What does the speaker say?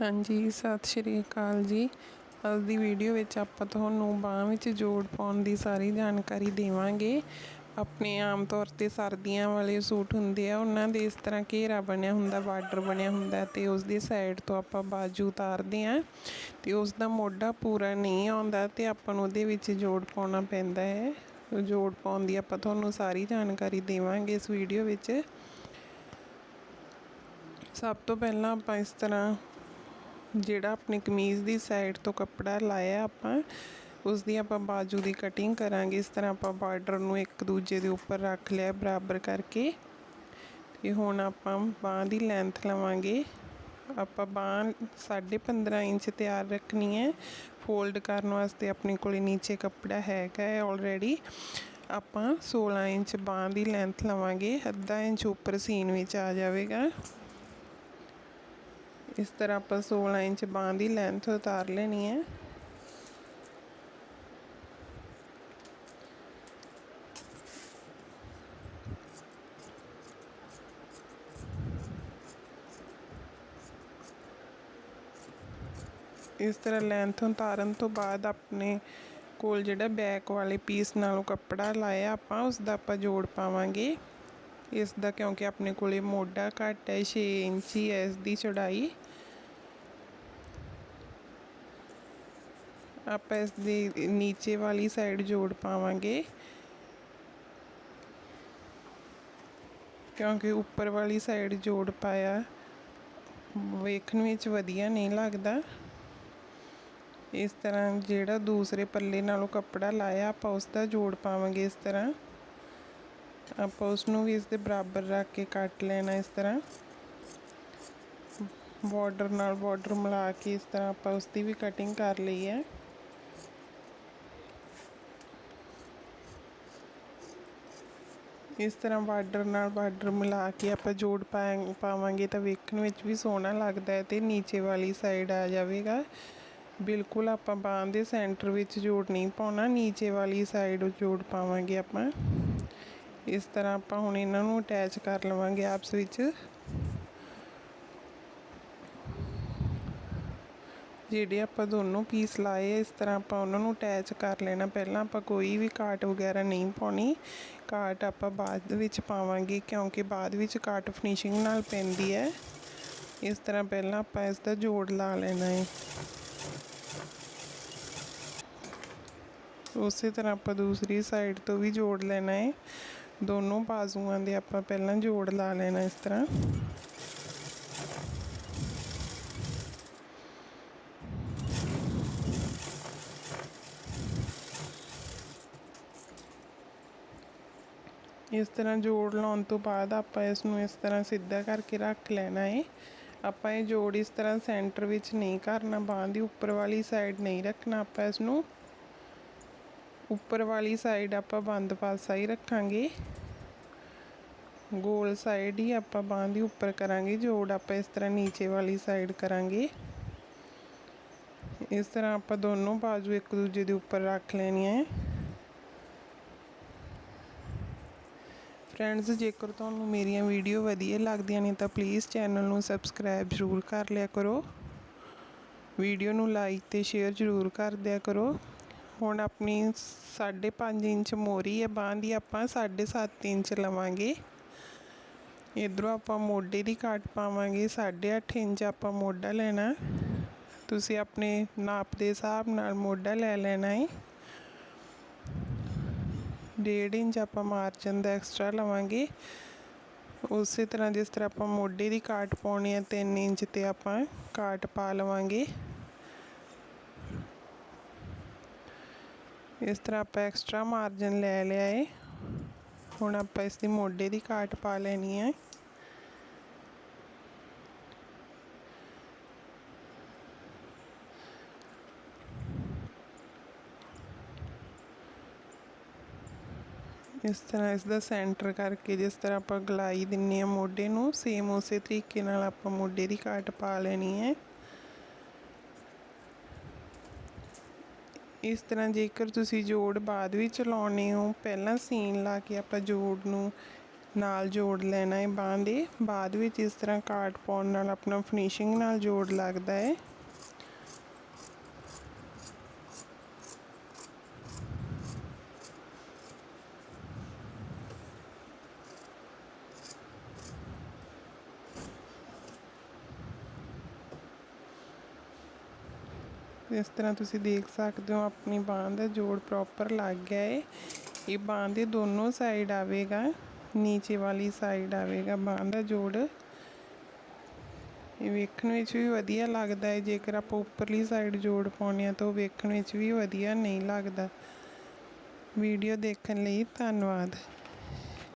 ਹਾਂਜੀ, ਸਤਿ ਸ਼੍ਰੀ ਅਕਾਲ ਜੀ। ਅੱਜ ਦੀ ਵੀਡੀਓ ਵਿੱਚ ਆਪਾਂ ਤੁਹਾਨੂੰ ਬਾਂਹ ਵਿੱਚ ਜੋੜ ਪਾਉਣ ਦੀ ਸਾਰੀ ਜਾਣਕਾਰੀ ਦੇਵਾਂਗੇ। ਆਪਣੇ ਆਮ ਤੌਰ ਤੇ ਸਰਦੀਆਂ ਵਾਲੇ ਸੂਟ ਹੁੰਦੇ ਆ, ਉਹਨਾਂ ਦੇ ਇਸ ਤਰ੍ਹਾਂ ਘੇਰਾ ਬਣਿਆ ਹੁੰਦਾ, ਬਾਰਡਰ ਬਣਿਆ ਹੁੰਦਾ ਤੇ ਉਸ ਦੀ ਸਾਈਡ ਤੋਂ ਆਪਾਂ ਬਾਜੂ ਉਤਾਰਦੇ ਆ ਤੇ ਉਸ ਦਾ ਮੋਢਾ ਪੂਰਾ ਨਹੀਂ ਆਉਂਦਾ ਤੇ ਆਪਾਂ ਨੂੰ ਉਹਦੇ ਵਿੱਚ ਜੋੜ ਪਾਉਣਾ ਪੈਂਦਾ ਹੈ। ਜੋੜ ਪਾਉਣ ਦੀ ਆਪਾਂ ਤੁਹਾਨੂੰ ਸਾਰੀ ਜਾਣਕਾਰੀ ਦੇਵਾਂਗੇ ਇਸ ਵੀਡੀਓ ਵਿੱਚ। ਸਭ ਤੋਂ ਪਹਿਲਾਂ ਆਪਾਂ ਇਸ ਤਰ੍ਹਾਂ ਜਿਹੜਾ ਆਪਣੀ ਕਮੀਜ਼ ਦੀ ਸਾਈਡ ਤੋਂ ਕੱਪੜਾ ਲਾਇਆ ਆਪਾਂ ਉਸ ਦੀ ਆਪਾਂ ਬਾਜੂ ਦੀ ਕਟਿੰਗ ਕਰਾਂਗੇ। ਇਸ ਤਰ੍ਹਾਂ ਆਪਾਂ ਬਾਰਡਰ ਨੂੰ ਇੱਕ ਦੂਜੇ ਦੇ ਉੱਪਰ ਰੱਖ ਲਿਆ ਬਰਾਬਰ ਕਰਕੇ। ਤੇ ਹੁਣ ਆਪਾਂ ਬਾਹ ਦੀ ਲੈਂਥ ਲਵਾਂਗੇ। ਆਪਾਂ ਬਾਹ 15.5 ਇੰਚ ਤਿਆਰ ਰੱਖਣੀ ਹੈ। ਫੋਲਡ ਕਰਨ ਵਾਸਤੇ ਆਪਣੇ ਕੋਲੇ ਨੀਚੇ ਕੱਪੜਾ ਹੈਗਾ ਹੈ ਆਲਰੇਡੀ ਆਪਾਂ 16 ਇੰਚ ਬਾਹ ਦੀ ਲੈਂਥ ਲਵਾਂਗੇ। ਅੱਧਾ ਇੰਚ ਉੱਪਰ ਸੀਨ ਵਿੱਚ ਆ ਜਾਵੇਗਾ। ਇਸ ਤਰ੍ਹਾਂ ਆਪਾਂ 16 ਇੰਚ ਬਾਂਹ ਦੀ ਲੈਂਥ ਉਤਾਰ ਲੈਣੀ ਹੈ। ਇਸ ਤਰ੍ਹਾਂ ਲੈਂਥ ਉਤਾਰਨ ਤੋਂ ਬਾਅਦ ਆਪਣੇ ਕੋਲ ਜਿਹੜਾ ਬੈਕ ਵਾਲੇ ਪੀਸ ਨਾਲੋਂ ਕੱਪੜਾ ਲਾਇਆ, ਆਪਾਂ ਉਸ ਦਾ ਆਪਾਂ ਜੋੜ ਪਾਵਾਂਗੇ। ਇਸ ਦਾ ਕਿਉਂਕਿ ਆਪਣੇ ਕੋਲੇ ਮੋਢਾ ਘੱਟ ਹੈ 6 ਇੰਚ ਹੀ ਹੈ ਇਸ ਦੀ ਚੌੜਾਈ। ਆਪਾਂ ਇਸ ਦੀ ਨੀਚੇ ਵਾਲੀ ਸਾਈਡ ਜੋੜ ਪਾਵਾਂਗੇ। ਕਿਉਂਕਿ ਉੱਪਰ ਵਾਲੀ ਸਾਈਡ ਜੋੜ ਪਾਇਆ, ਵੇਖਣ ਵਿੱਚ ਵਧੀਆ ਨਹੀਂ ਲੱਗਦਾ। ਇਸ ਤਰ੍ਹਾਂ ਜਿਹੜਾ ਦੂਸਰੇ ਪੱਲੇ ਨਾਲੋਂ ਕੱਪੜਾ ਲਾਇਆ, ਆਪਾਂ ਉਸ ਦਾ ਜੋੜ ਪਾਵਾਂਗੇ ਇਸ ਤਰ੍ਹਾਂ। ਆਪਾਂ ਉਸ ਨੂੰ ਵੀ ਇਸ ਦੇ ਬਰਾਬਰ ਰੱਖ ਕੇ ਕੱਟ ਲੈਣਾ ਇਸ ਤਰ੍ਹਾਂ। ਬਾਰਡਰ ਨਾਲ ਬਾਰਡਰ ਮਿਲਾ ਕੇ ਇਸ ਤਰ੍ਹਾਂ ਆਪਾਂ ਉਸ ਦੀ ਵੀ ਕਟਿੰਗ ਕਰ ਲਈ ਹੈ। ਇਸ ਤਰ੍ਹਾਂ ਬਾਰਡਰ ਨਾਲ ਬਾਰਡਰ ਮਿਲਾ ਕੇ ਆਪਾਂ ਜੋੜ ਪਾਵਾਂਗੇ ਤਾਂ ਵੇਖਣ ਵਿੱਚ ਵੀ ਸੋਹਣਾ ਲੱਗਦਾ ਹੈ ਤੇ ਨੀਚੇ ਵਾਲੀ ਸਾਈਡ ਆ ਜਾਵੇਗਾ। ਬਿਲਕੁਲ ਆਪਾਂ ਬਾਂਹ ਦੇ ਸੈਂਟਰ ਵਿੱਚ ਜੋੜ ਨਹੀਂ ਪਾਉਣਾ, ਨੀਚੇ ਵਾਲੀ ਸਾਈਡ ਜੋੜ ਪਾਵਾਂਗੇ ਆਪਾਂ। ਇਸ ਤਰ੍ਹਾਂ ਆਪਾਂ ਹੁਣ ਇਹਨਾਂ ਨੂੰ ਅਟੈਚ ਕਰ ਲਵਾਂਗੇ ਆਪਸ ਵਿੱਚ। ਜਿਹੜੇ ਆਪਾਂ ਦੋਨੋਂ ਪੀਸ ਲਾਏ ਇਸ ਤਰ੍ਹਾਂ ਆਪਾਂ ਉਹਨਾਂ ਨੂੰ ਅਟੈਚ ਕਰ ਲੈਣਾ। ਪਹਿਲਾਂ ਆਪਾਂ ਕੋਈ ਵੀ ਕਾਟ ਵਗੈਰਾ ਨਹੀਂ ਪਾਉਣੀ। ਕਾਟ ਆਪਾਂ ਬਾਅਦ ਵਿੱਚ ਪਾਵਾਂਗੇ, ਕਿਉਂਕਿ ਬਾਅਦ ਵਿੱਚ ਕਾਟ ਫਿਨਿਸ਼ਿੰਗ ਨਾਲ ਪੈਂਦੀ ਹੈ। ਇਸ ਤਰ੍ਹਾਂ ਪਹਿਲਾਂ ਆਪਾਂ ਇਸ ਦਾ ਜੋੜ ਲਾ ਲੈਣਾ ਹੈ। ਉਸੇ ਤਰ੍ਹਾਂ ਆਪਾਂ ਦੂਸਰੀ ਸਾਈਡ ਤੋਂ ਵੀ ਜੋੜ ਲੈਣਾ ਹੈ। ਦੋਨੋਂ ਬਾਜ਼ੂਆਂ ਦੇ ਆਪਾਂ ਪਹਿਲਾਂ ਜੋੜ ਲਾ ਲੈਣਾ ਇਸ ਤਰ੍ਹਾਂ। ਇਸ ਤਰ੍ਹਾਂ ਜੋੜ ਲਾਉਣ ਤੋਂ ਬਾਅਦ ਆਪਾਂ ਇਸ ਨੂੰ ਇਸ ਤਰ੍ਹਾਂ ਸਿੱਧਾ ਕਰਕੇ ਰੱਖ ਲੈਣਾ ਹੈ ਆਪਾਂ ਇਹ ਜੋੜ ਇਸ ਤਰ੍ਹਾਂ ਸੈਂਟਰ ਵਿੱਚ ਨਹੀਂ ਕਰਨਾ, ਬਾਹਾਂ ਦੀ ਉੱਪਰ ਵਾਲੀ ਸਾਈਡ ਨਹੀਂ ਰੱਖਣਾ। ਆਪਾਂ ਇਸ ਨੂੰ ਉੱਪਰ ਵਾਲੀ ਸਾਈਡ ਆਪਾਂ ਬੰਦ ਪਾਸਾ ਹੀ ਰੱਖਾਂਗੇ। ਗੋਲ ਸਾਈਡ ਹੀ ਆਪਾਂ ਬਾਹਾਂ ਦੀ ਉੱਪਰ ਕਰਾਂਗੇ। ਜੋੜ ਆਪਾਂ ਇਸ ਤਰ੍ਹਾਂ ਨੀਚੇ ਵਾਲੀ ਸਾਈਡ ਕਰਾਂਗੇ। ਇਸ ਤਰ੍ਹਾਂ ਆਪਾਂ ਦੋਨੋਂ ਬਾਜੂ ਇੱਕ ਦੂਜੇ ਦੇ ਉੱਪਰ ਰੱਖ ਲੈਣੀਆਂ ਹੈ ਫਰੈਂਡਸ ਜੇਕਰ ਤੁਹਾਨੂੰ ਮੇਰੀਆਂ ਵੀਡੀਓ ਵਧੀਆ ਲੱਗਦੀਆਂ ਨੇ ਤਾਂ ਪਲੀਜ਼ ਚੈਨਲ ਨੂੰ ਸਬਸਕ੍ਰਾਈਬ ਜ਼ਰੂਰ ਕਰ ਲਿਆ ਕਰੋ। ਵੀਡੀਓ ਨੂੰ ਲਾਈਕ ਤੇ ਸ਼ੇਅਰ ਜ਼ਰੂਰ ਕਰ ਦਿਆ ਕਰੋ। ਹੁਣ ਆਪਣੀ 5.5 ਇੰਚ ਮੋਰੀ ਹੈ, ਬਾਂਹ ਦੀ ਆਪਾਂ 7.5 ਇੰਚ ਲਵਾਂਗੇ। ਇਧਰੋਂ ਆਪਾਂ ਮੋਢੇ ਦੀ ਕਾਟ ਪਾਵਾਂਗੇ 8.5 ਇੰਚ ਆਪਾਂ ਮੋਢਾ ਲੈਣਾ। ਤੁਸੀਂ ਆਪਣੇ ਨਾਪ ਦੇ ਹਿਸਾਬ ਨਾਲ ਮੋਢਾ ਲੈ ਲੈਣਾ ਹੈ ਡੇਢ ਇੰਚ ਆਪਾਂ ਮਾਰਜਨ ਦਾ ਐਕਸਟਰਾ ਲਵਾਂਗੇ। ਉਸੇ ਤਰ੍ਹਾਂ ਜਿਸ ਤਰ੍ਹਾਂ ਆਪਾਂ ਮੋਢੇ ਦੀ ਕਾਟ ਪਾਉਣੀ ਹੈ 3 ਇੰਚ ਤੇ ਆਪਾਂ ਕਾਟ ਪਾ ਲਵਾਂਗੇ। ਇਸ ਤਰ੍ਹਾਂ ਆਪਾਂ ਐਕਸਟਰਾ ਮਾਰਜਨ ਲੈ ਲਿਆ ਹੈ। ਹੁਣ ਆਪਾਂ ਇਸ ਦੀ ਮੋਢੇ ਦੀ ਕਾਟ ਪਾ ਲੈਣੀ ਹੈ। ਇਸ ਤਰ੍ਹਾਂ ਇਸ ਦਾ ਸੈਂਟਰ ਕਰਕੇ ਜਿਸ ਤਰ੍ਹਾਂ ਆਪਾਂ ਗਲਾਈ ਦਿੰਨੇ ਆ ਮੋਢੇ ਨੂੰ ਸੇਮ ਉਸੇ ਤਰੀਕੇ ਨਾਲ ਆਪਾਂ ਮੋਢੇ ਦੀ ਕਾਟ ਪਾ ਲੈਣੀ ਹੈ। ਇਸ ਤਰ੍ਹਾਂ ਜੇਕਰ ਤੁਸੀਂ ਜੋੜ ਬਾਅਦ ਵਿੱਚ ਲਾਉਣੇ ਹੋ, ਪਹਿਲਾਂ ਸੀਨ ਲਾ ਕੇ ਆਪਾਂ ਜੋੜ ਨੂੰ ਨਾਲ ਜੋੜ ਲੈਣਾ ਹੈ, ਬਾਂਹ ਦੇ। ਬਾਅਦ ਵਿੱਚ ਇਸ ਤਰ੍ਹਾਂ ਕਾਟ ਪਾਉਣ ਨਾਲ ਆਪਣਾ ਫਿਨਿਸ਼ਿੰਗ ਨਾਲ ਜੋੜ ਲੱਗਦਾ ਹੈ। ਇਸ ਤਰ੍ਹਾਂ ਤੁਸੀਂ ਦੇਖ ਸਕਦੇ ਹੋ, ਆਪਣੀ ਬਾਂਹ ਦਾ ਜੋੜ ਪ੍ਰੋਪਰ ਲੱਗ ਗਿਆ ਹੈ ਇਹ ਬਾਂਹ ਦੇ ਦੋਨੋਂ ਸਾਈਡ ਆਵੇਗਾ, ਨੀਚੇ ਵਾਲੀ ਸਾਈਡ ਆਵੇਗਾ, ਬਾਂਹ ਦਾ ਜੋੜ। ਇਹ ਵੇਖਣ ਵਿੱਚ ਵੀ ਵਧੀਆ ਲੱਗਦਾ ਹੈ ਜੇਕਰ ਆਪਾਂ ਉੱਪਰਲੀ ਸਾਈਡ ਜੋੜ ਪਾਉਂਦੇ ਹਾਂ ਤਾਂ ਉਹ ਵੇਖਣ ਵਿੱਚ ਵੀ ਵਧੀਆ ਨਹੀਂ ਲੱਗਦਾ। ਵੀਡੀਓ ਦੇਖਣ ਲਈ ਧੰਨਵਾਦ।